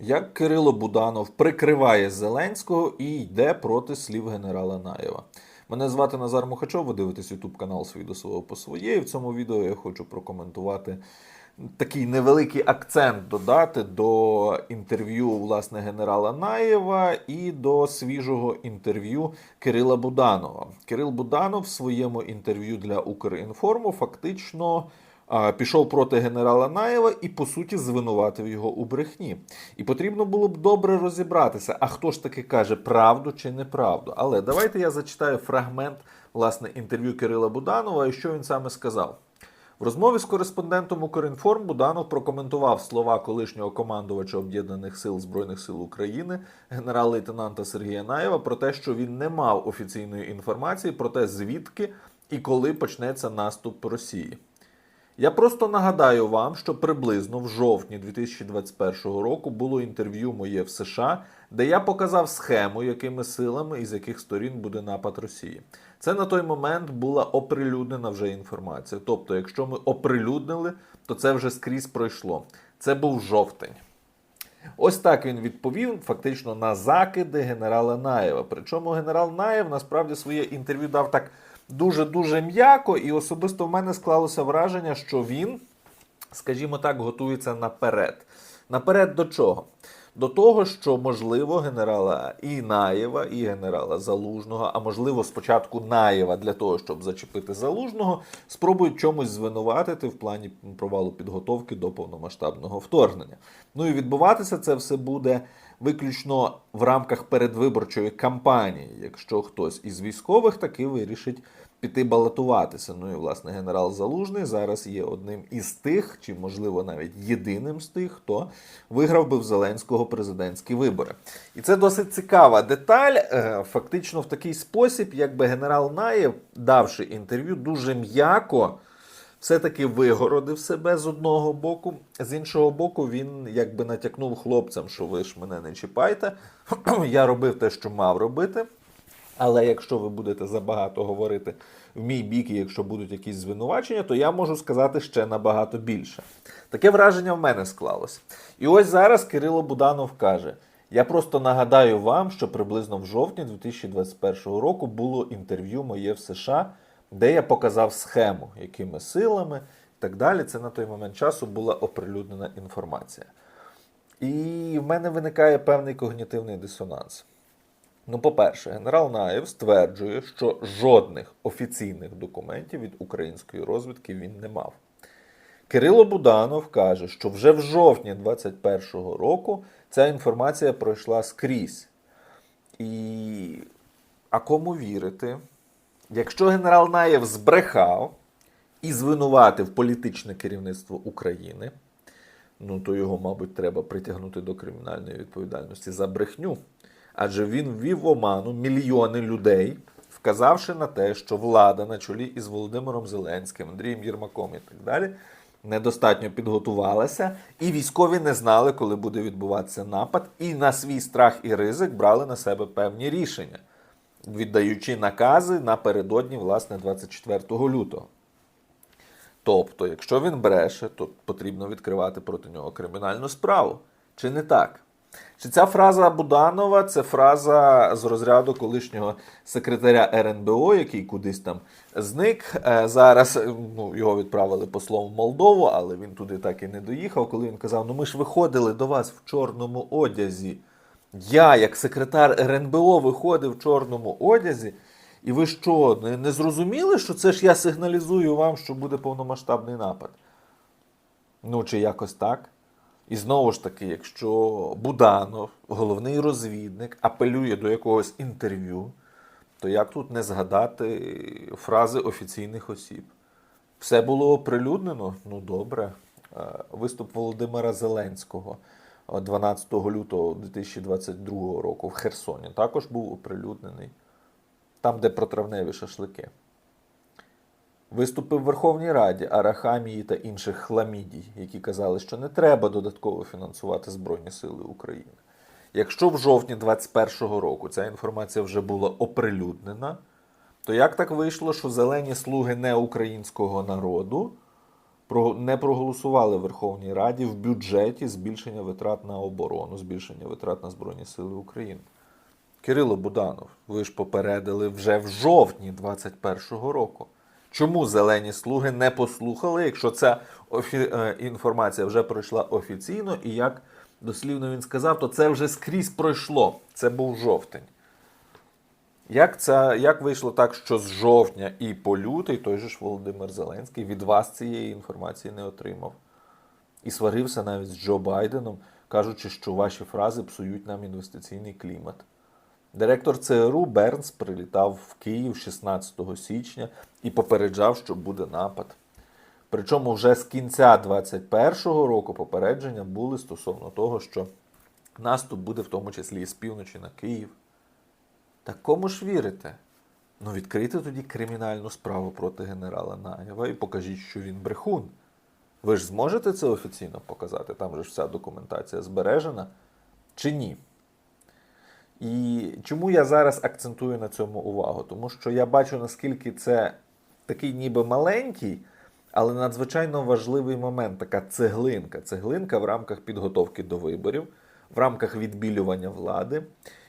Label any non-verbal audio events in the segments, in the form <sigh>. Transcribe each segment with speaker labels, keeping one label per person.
Speaker 1: як Кирило Буданов прикриває Зеленського і йде проти слів генерала Наєва. Мене звати Назар Мухачов, ви дивитесь YouTube канал «Свій до свого по своє. І в цьому відео я хочу прокоментувати такий невеликий акцент додати до інтерв'ю власне генерала Наєва і до свіжого інтерв'ю Кирила Буданова. Кирил Буданов в своєму інтерв'ю для Укрінформу фактично. Пішов проти генерала Наєва і по суті звинуватив його у брехні. І потрібно було б добре розібратися, а хто ж таки каже правду чи неправду. Але давайте я зачитаю фрагмент власне інтерв'ю Кирила Буданова і що він саме сказав. В розмові з кореспондентом Укрінформ Буданов прокоментував слова колишнього командувача Об'єднаних сил Збройних сил України генерал-лейтенанта Сергія Наєва про те, що він не мав офіційної інформації про те, звідки і коли почнеться наступ Росії. Я просто нагадаю вам, що приблизно в жовтні 2021 року було інтерв'ю моє в США, де я показав схему, якими силами і з яких сторін буде напад Росії. Це на той момент була оприлюднена вже інформація. Тобто, якщо ми оприлюднили, то це вже скрізь пройшло. Це був жовтень. Ось так він відповів фактично на закиди генерала Наєва. Причому генерал Наєв насправді своє інтерв'ю дав так дуже-дуже м'яко, і особисто в мене склалося враження, що він, скажімо так, готується наперед. Наперед до чого? До того, що можливо генерала і Наєва, і генерала Залужного, а можливо спочатку Наєва для того, щоб зачепити Залужного, спробують чомусь звинуватити в плані провалу підготовки до повномасштабного вторгнення. Ну і відбуватися це все буде виключно в рамках передвиборчої кампанії, якщо хтось із військових таки вирішить піти балотуватися. Ну і власне генерал Залужний зараз є одним із тих, чи можливо навіть єдиним з тих, хто виграв би в Зеленського президентські вибори. І це досить цікава деталь. Е, Фактично, в такий спосіб, якби генерал Наєв, давши інтерв'ю, дуже м'яко. Все-таки вигородив себе з одного боку, з іншого боку, він якби натякнув хлопцям, що ви ж мене не чіпайте. <clears throat> Я робив те, що мав робити. Але якщо ви будете забагато говорити в мій бік, і якщо будуть якісь звинувачення, то я можу сказати ще набагато більше. Таке враження в мене склалось. І ось зараз Кирило Буданов каже: я просто нагадаю вам, що приблизно в жовтні 2021 року було інтерв'ю моє в США, де я показав схему, якими силами і так далі. Це на той момент часу була оприлюднена інформація. І в мене виникає певний когнітивний дисонанс. Ну, по-перше, генерал Наєв стверджує, що жодних офіційних документів від української розвідки він не мав. Кирило Буданов каже, що вже в жовтні 2021 року ця інформація пройшла скрізь. І а кому вірити? Якщо генерал Наєв збрехав і звинуватив політичне керівництво України, ну то його, мабуть, треба притягнути до кримінальної відповідальності за брехню. Адже він ввів в оману мільйони людей, вказавши на те, що влада на чолі із Володимиром Зеленським, Андрієм Єрмаком і так далі недостатньо підготувалася, і військові не знали, коли буде відбуватися напад, і на свій страх і ризик брали на себе певні рішення, віддаючи накази напередодні, власне, 24 лютого. Тобто, якщо він бреше, то потрібно відкривати проти нього кримінальну справу. Чи не так? Чи ця фраза Буданова це фраза з розряду колишнього секретаря РНБО, який кудись там зник. Е, Зараз е, ну, його відправили послом в Молдову, але він туди так і не доїхав, коли він казав: Ну ми ж виходили до вас в чорному одязі. Я, як секретар РНБО, виходив в чорному одязі. І ви що, не, не зрозуміли, що це ж я сигналізую вам, що буде повномасштабний напад? Ну, чи якось так? І знову ж таки, якщо Буданов, головний розвідник, апелює до якогось інтерв'ю, то як тут не згадати фрази офіційних осіб? Все було оприлюднено? Ну добре. Е, Виступ Володимира Зеленського е, 12 лютого 2022 року в Херсоні також був оприлюднений. Там, де про травневі шашлики. Виступи в Верховній Раді Арахамії та інших хламідій, які казали, що не треба додатково фінансувати Збройні Сили України. Якщо в жовтні 2021 року ця інформація вже була оприлюднена, то як так вийшло, що зелені слуги неукраїнського народу не проголосували в Верховній Раді в бюджеті збільшення витрат на оборону, збільшення витрат на Збройні Сили України. Кирило Буданов, ви ж попередили вже в жовтні 21-го року. Чому зелені слуги не послухали, якщо ця офі... е, інформація вже пройшла офіційно, і як дослівно він сказав, то це вже скрізь пройшло. Це був жовтень. Як, це, як вийшло так, що з жовтня і по лютий той же ж Володимир Зеленський від вас цієї інформації не отримав? І сварився навіть з Джо Байденом, кажучи, що ваші фрази псують нам інвестиційний клімат. Директор ЦРУ Бернс прилітав в Київ 16 січня і попереджав, що буде напад. Причому вже з кінця 21-го року попередження були стосовно того, що наступ буде в тому числі і з півночі на Київ. Та кому ж вірите? Ну відкрийте тоді кримінальну справу проти генерала Наєва і покажіть, що він брехун. Ви ж зможете це офіційно показати? Там же ж вся документація збережена чи ні? І чому я зараз акцентую на цьому увагу? Тому що я бачу, наскільки це такий ніби маленький, але надзвичайно важливий момент, така цеглинка. Цеглинка в рамках підготовки до виборів, в рамках відбілювання влади.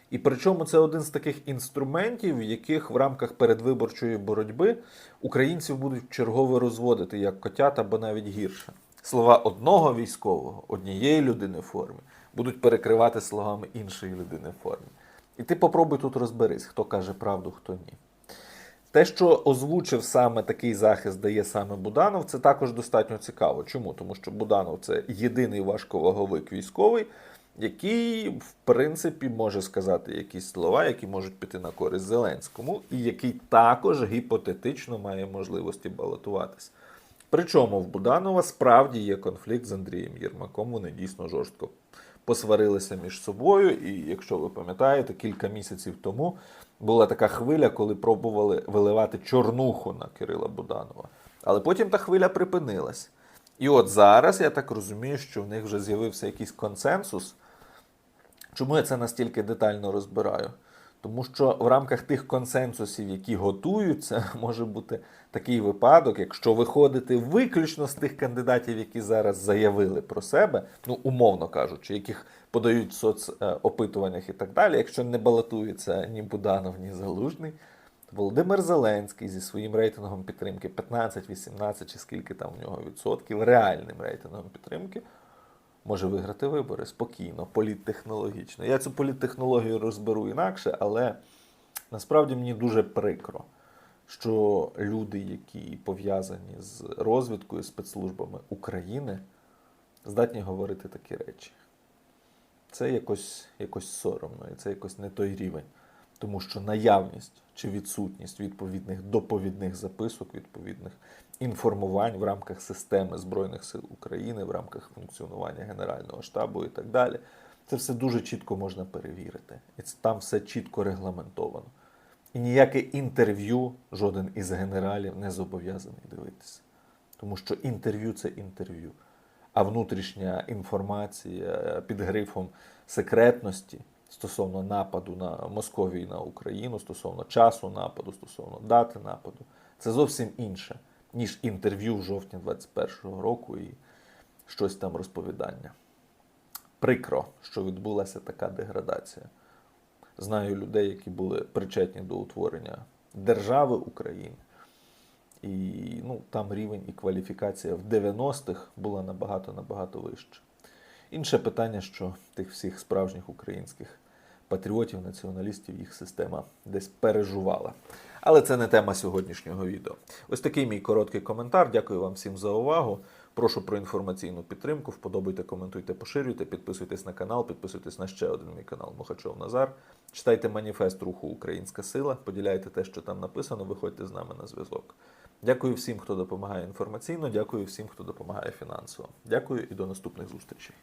Speaker 1: І причому це один з таких інструментів, в яких в рамках передвиборчої боротьби українців будуть чергово розводити як котят або навіть гірше. Слова одного військового, однієї людини в формі, будуть перекривати словами іншої людини в формі. І ти попробуй тут розберись, хто каже правду, хто ні. Те, що озвучив саме такий захист, дає саме Буданов, це також достатньо цікаво. Чому? Тому що Буданов це єдиний важковаговик військовий, який, в принципі, може сказати якісь слова, які можуть піти на користь Зеленському, і який також гіпотетично має можливості балотуватись. Причому в Буданова справді є конфлікт з Андрієм Єрмаком. Вони дійсно жорстко посварилися між собою. І якщо ви пам'ятаєте, кілька місяців тому була така хвиля, коли пробували виливати чорнуху на Кирила Буданова. Але потім та хвиля припинилась. І от зараз я так розумію, що в них вже з'явився якийсь консенсус. Чому я це настільки детально розбираю? Тому що в рамках тих консенсусів, які готуються, <laughs> може бути такий випадок, якщо виходити виключно з тих кандидатів, які зараз заявили про себе, ну умовно кажучи, яких подають в соцопитуваннях і так далі, якщо не балотується ні Буданов, ні Залужний, то Володимир Зеленський зі своїм рейтингом підтримки 15, 18 чи скільки там у нього відсотків, реальним рейтингом підтримки, може виграти вибори спокійно, політтехнологічно. Я цю політтехнологію розберу інакше, але насправді мені дуже прикро, що люди, які пов'язані з розвідкою спецслужбами України, здатні говорити такі речі. Це якось, якось соромно, і це якось не той рівень. Тому що наявність чи відсутність відповідних доповідних записок, відповідних інформувань в рамках системи Збройних сил України, в рамках функціонування Генерального штабу і так далі, це все дуже чітко можна перевірити. І там все чітко регламентовано. І ніяке інтерв'ю жоден із генералів не зобов'язаний дивитися. Тому що інтерв'ю це інтерв'ю. А внутрішня інформація під грифом секретності стосовно нападу на Московію на Україну, стосовно часу нападу, стосовно дати нападу, це зовсім інше, ніж інтерв'ю в жовтні 21-го року і щось там розповідання. Прикро, що відбулася така деградація. Знаю людей, які були причетні до утворення держави України. І ну, там рівень і кваліфікація в 90-х була набагато набагато вища. Інше питання, що тих всіх справжніх українських патріотів, націоналістів їх система десь пережувала. Але це не тема сьогоднішнього відео. Ось такий мій короткий коментар. Дякую вам всім за увагу. Прошу про інформаційну підтримку. Вподобайте, коментуйте, поширюйте, підписуйтесь на канал, підписуйтесь на ще один мій канал Мухачов Назар. Читайте маніфест руху Українська Сила, поділяйте те, що там написано, виходьте з нами на зв'язок. Дякую всім, хто допомагає інформаційно, дякую всім, хто допомагає фінансово. Дякую і до наступних зустрічей.